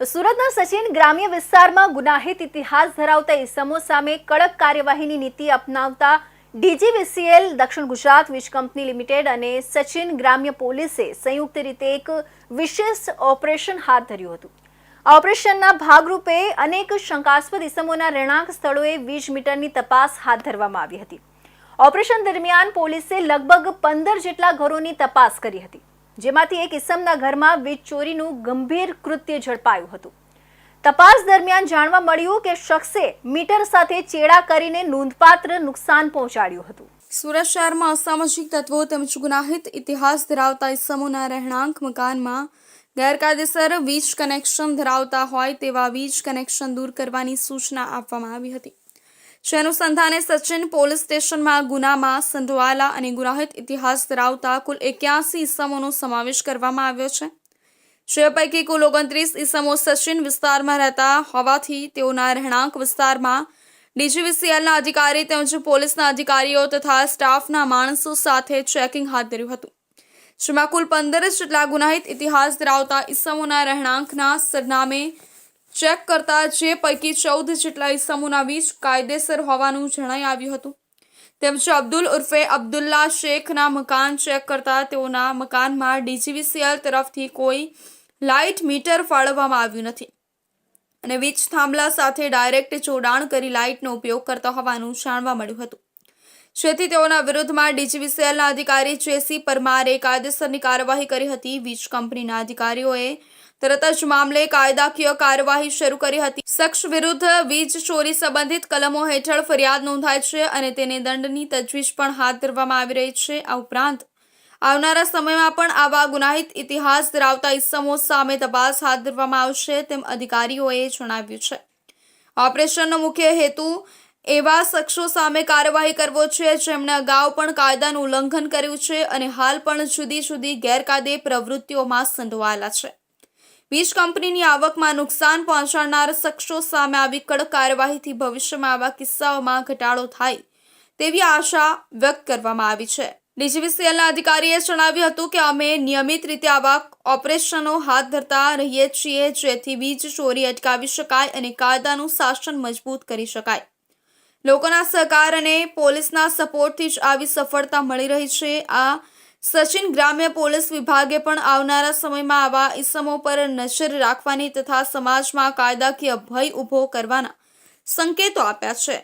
સુરતના સચિન ગ્રામ્ય વિસ્તારમાં ગુનાહિત ઇતિહાસ ધરાવતા ઇસમો સામે કડક કાર્યવાહીની નીતિ અપનાવતા ડીજીવીસીએલ દક્ષિણ ગુજરાત વીજ કંપની લિમિટેડ અને સચિન ગ્રામ્ય પોલીસે સંયુક્ત રીતે એક વિશેષ ઓપરેશન હાથ ધર્યું હતું. આ ઓપરેશનના ભાગરૂપે અનેક શંકાસ્પદ ઇસમોના રહેણાંક સ્થળોએ વીજ મીટરની તપાસ હાથ ધરવામાં આવી હતી. ઓપરેશન દરમિયાન પોલીસે લગભગ પંદર જેટલા ઘરોની તપાસ કરી હતી. જેમાંથી એક ઇસમના ઘરમાં વીજ ચોરીનું ગંભીર કૃત્ય ઝડપાયું હતું. તપાસ દરમિયાન જાણવા મળ્યું કે શખ્સે મીટર સાથે ચેડા કરીને નોંધપાત્ર નુકસાન પહોંચાડ્યું હતું. સુરત શહેરમાં અસામાજિક તત્વો તેમજ ગુનાહિત ઇતિહાસ ધરાવતા ઇસમોના રહેણાંક મકાનમાં ગેરકાયદેસર વીજ કનેક્શન ધરાવતા હોય તેવા વીજ કનેક્શન દૂર કરવાની સૂચના આપવામાં આવી હતી. જે અનુસંધાને સચિન પોલીસ સ્ટેશનમાં ગુનામાં સંડોવાયેલા અને ગુનાહિત ઇતિહાસ ધરાવતા કુલ એક્યાસી ઇસમોનો સમાવેશ કરવામાં આવ્યો છે. જે પૈકી કુલ ઓગણત્રીસ ઇસમો સચિન વિસ્તારમાં રહેતા હોવાથી તેઓના રહેણાંક વિસ્તારમાં ડીજીવીસીએલના અધિકારી તેમજ પોલીસના અધિકારીઓ તથા સ્ટાફના માણસો સાથે ચેકિંગ હાથ ધર્યું હતું. જેમાં કુલ પંદર જેટલા ગુનાહિત ઇતિહાસ ધરાવતા ઇસમોના રહેણાંકના સરનામે ચેક કરતા જે પૈકી ચૌદ જેટલા ઇસમોના વીજ કાયદેસર હોવાનું જણાઈ આવ્યું હતું. તેમજ અબ્દુલ ઉર્ફે અબ્દુલ્લા શેખના મકાન ચેક કરતા તેઓના મકાનમાં ડીજીવીસીએલ તરફથી કોઈ લાઇટ મીટર ફાળવવામાં આવ્યું નથી. અને વીજ થાંભલા સાથે ડાયરેક્ટ જોડાણ કરી લાઇટનો ઉપયોગ કરતા હોવાનું જાણવા મળ્યું હતું. જેથી તેઓના વિરુદ્ધમાં ડીજીવીસીએલના અધિકારી જેસી પરમારે કાયદેસરની કાર્યવાહી કરી હતી. વીજ કંપનીના અધિકારીઓએ તરત જ મામલે કાયદાકીય કાર્યવાહી શરૂ કરી હતી. શખ્સ વિરુદ્ધ વીજ ચોરી સંબંધિત કલમો હેઠળ ફરિયાદ નોંધાઈ છે અને તેને દંડની તજવીજ પણ હાથ ધરવામાં આવી રહી છે. આ ઉપરાંત, આવનારા સમયમાં પણ આવા ગુનાહિત ઇતિહાસ ધરાવતા ઇસમો સામે તપાસ હાથ ધરવામાં આવશે તેમ અધિકારીઓએ જણાવ્યું છે. ઓપરેશનનો મુખ્ય હેતુ એવા શખ્સો સામે કાર્યવાહી કરવો છે જેમણે અગાઉ પણ કાયદાનું ઉલ્લંઘન કર્યું છે અને હાલ પણ જુદી જુદી ગેરકાયદે પ્રવૃત્તિઓમાં સંડોવાયેલા છે. વીજ કંપનીની આવકમાં નુકસાન પહોંચાડનાર શખ્સો સામે આવી કડક કાર્યવાહીથી ભવિષ્યમાં આવા કિસ્સાઓમાં ઘટાડો થાય તેવી આશા વ્યક્ત કરવામાં આવી છે. ડીજીવીસીએલના અધિકારીએ જણાવ્યું હતું કે અમે નિયમિત રીતે આવા ઓપરેશનો હાથ ધરતા રહીએ છીએ, જેથી વીજ ચોરી અટકાવી શકાય અને કાયદાનું શાસન મજબૂત કરી શકાય. લોકોના સહકાર અને પોલીસના સપોર્ટથી જ આવી સફળતા મળી રહી છે. આ સચિન ગ્રામ્ય પોલીસ વિભાગે પણ આવનારા સમયમાં આવા ઇસમો પર નજર રાખવાની તથા સમાજમાં કાયદાકીય ભય ઊભો કરવાના સંકેતો આપ્યા છે.